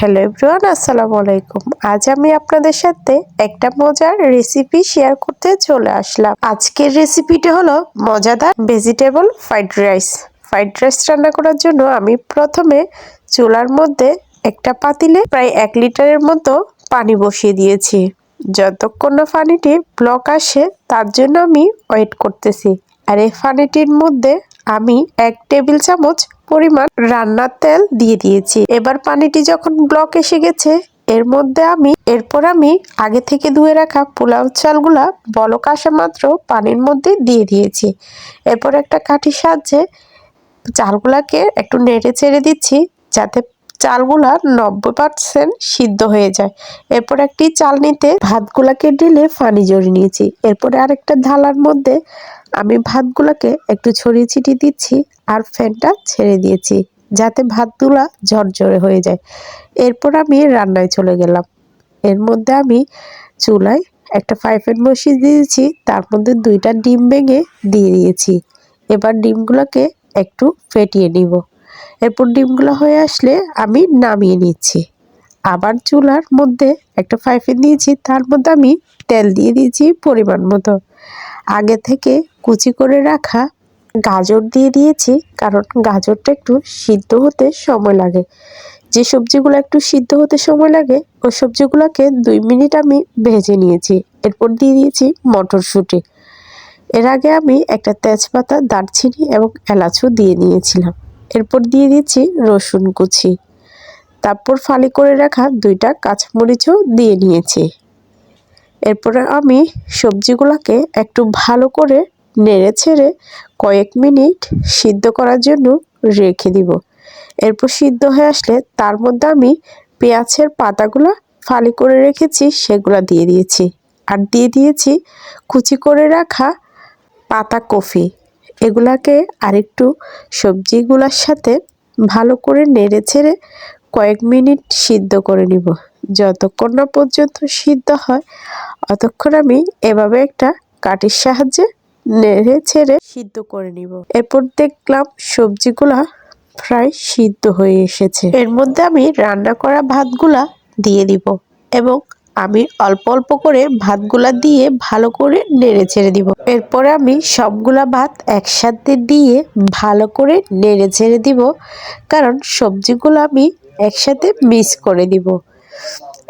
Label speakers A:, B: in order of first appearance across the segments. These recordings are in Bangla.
A: হ্যালো এভরিওয়ান, আসসালামু আলাইকুম। আজ আমি আপনাদের সাথে একটা মজার রেসিপি শেয়ার করতে চলে আসলাম। আজকের রেসিপিটি হলো মজাদার vegetable fried rice. Fried rice রান্না করার জন্য আমি প্রথমে চুলার মধ্যে একটা পাতিলে প্রায় এক লিটারের মতো পানি বসিয়ে দিয়েছি। যতক্ষণ না পানিটি ব্লক আসে, তার জন্য আমি ওয়েট করতেছি। আর এই পানিটির মধ্যে আমি এক টেবিল চামচ পরিমাণ রান্নার তেল দিয়ে দিয়েছি। এবার পানিটি যখন ব্লক এসে গেছে, এর মধ্যে আমি, এরপর আমি আগে থেকে ধুয়ে রাখা পোলাও চালগুলা বলক আসা মাত্র পানির মধ্যে দিয়ে দিয়েছি। এরপর একটা কাঠির সাহায্যে চালগুলাকে একটু নেড়ে ছেড়ে দিচ্ছি, যাতে চালগুলা নব্বই পার্সেন্ট সিদ্ধ হয়ে যায়। এরপর একটি চাল নিতে ভাতগুলাকে ঢেলে পানি জড়িয়ে নিয়েছি। এরপরে আরেকটা ঢালার মধ্যে আমি ভাতগুলাকে একটু ছড়িয়ে ছিটিয়ে দিচ্ছি আর ফ্যানটা ছেড়ে দিয়েছি, যাতে ভাতগুলা ঝরঝরে হয়ে যায়। এরপর আমি রান্নায় চলে গেলাম। এর মধ্যে আমি চুলায় একটা ফ্রাই প্যান বসিয়ে দিয়েছি, তার মধ্যে দুইটা ডিম ভেঙে দিয়ে দিয়েছি। এবার ডিমগুলোকে একটু ফেটিয়ে নিব। এরপর ডিমগুলো হয়ে আসলে আমি নামিয়ে নিচ্ছি। আবার চুলার মধ্যে একটা প্যান দিয়েছি, তার মধ্যে আমি তেল দিয়ে দিয়েছি পরিমাণ মতো। আগে থেকে কুচি করে রাখা গাজর দিয়ে দিয়েছি, কারণ গাজরটা একটু সিদ্ধ হতে সময় লাগে। যে সবজিগুলো একটু সিদ্ধ হতে সময় লাগে, ওই সবজিগুলোকে দুই মিনিট আমি ভেজে নিয়েছি। এরপর দিয়ে দিয়েছি মটরশুঁটি। এর আগে আমি একটা তেজপাতা, দারচিনি এবং এলাচও দিয়ে নিয়েছিলাম। এরপর দিয়ে দিচ্ছি রসুন কুচি। তারপর ফালি করে রাখা দুইটা কাঁচামরিচও দিয়ে নিয়েছি। এরপরে আমি সবজিগুলোকে একটু ভালো করে নেড়ে ছেড়ে কয়েক মিনিট সিদ্ধ করার জন্য রেখে দিব। এরপর সিদ্ধ হয়ে আসলে তার মধ্যে আমি পেঁয়াজের পাতাগুলো ফালি করে রেখেছি, সেগুলো দিয়ে দিয়েছি। আর দিয়ে দিয়েছি কুচি করে রাখা পাতা কফি। এগুলাকে আরেকটু সবজিগুলোর সাথে ভালো করে নেড়ে ছেড়ে কয়েক মিনিট সিদ্ধ করে নিব। যতক্ষণ না পর্যন্ত সিদ্ধ হয়, অতক্ষণ আমি এভাবে একটা কাঠির সাহায্যে নেড়ে ছেড়ে সিদ্ধ করে নিব। এরপর দেখলাম সবজিগুলা প্রায় সিদ্ধ হয়ে এসেছে। এর মধ্যে আমি রান্না করা ভাতগুলা দিয়ে দিব এবং আমি অল্প অল্প করে ভাতগুলা দিয়ে ভালো করে নেড়ে ছেড়ে দিব। এরপরে আমি সবগুলা ভাত একসাথে দিয়ে ভালো করে নেড়ে ছেড়ে দিব, কারণ সবজিগুলো আমি একসাথে মিক্স করে দিব।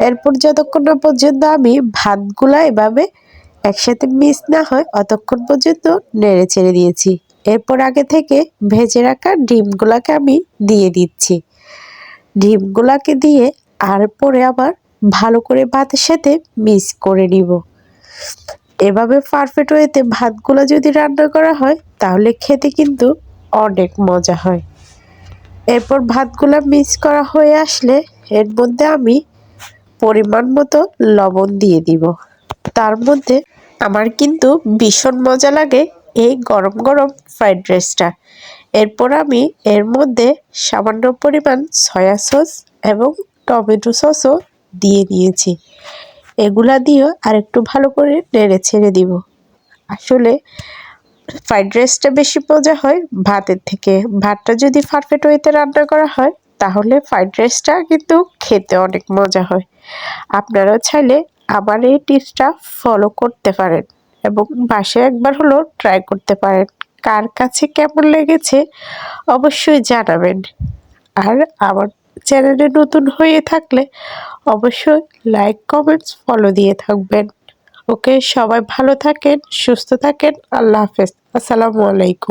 A: এরপর যতক্ষণ না পর্যন্ত আমি ভাতগুলা এভাবে একসাথে মিক্স না হয়, অতক্ষণ পর্যন্ত নেড়ে ছেড়ে দিয়েছি। এরপর আগে থেকে ভেজে রাখা ডিমগুলাকে আমি দিয়ে দিচ্ছি। ডিমগুলাকে দিয়ে আর পরে আবার ভালো করে ভাতের সাথে মিক্স করে নিব। এভাবে পারফেক্ট ওয়েতে ভাতগুলো যদি রান্না করা হয়, তাহলে খেতে কিন্তু অনেক মজা হয়। এরপর ভাতগুলো মিক্স করা হয়ে আসলে এর মধ্যে আমি পরিমাণ মতো লবণ দিয়ে দিব। তার মধ্যে আমার কিন্তু ভীষণ মজা লাগে এই গরম গরম ফ্রাইড রাইসটা এরপর আমি এর মধ্যে সামান্য পরিমাণ সয়া সস এবং টমেটো সসও দিয়ে দিয়েছি। এগুলা দিয়েও আর একটু ভালো করে নেড়ে ছেড়ে দিব। আসলে ফ্রাইড রাইসটা বেশি মজা হয় ভাতের থেকে। ভাতটা যদি পারফেক্ট ওয়েতে রান্না করা হয়, তাহলে ফ্রাইড রাইসটা কিন্তু খেতে অনেক মজা হয়। আপনারা চাইলে আমার এই টিপসটা ফলো করতে পারেন এবং বাসায় একবার হলো ট্রাই করতে পারেন। কার কাছে কেমন লেগেছে অবশ্যই জানাবেন। আর আমার চ্যানেলে নতুন হয়ে থাকলে অবশ্যই লাইক কমেন্টস ফলো দিয়ে থাকবেন। ওকে, সবাই ভালো থাকেন, সুস্থ থাকেন, আল্লাহ হাফেজ। আসসালামু আলাইকুম।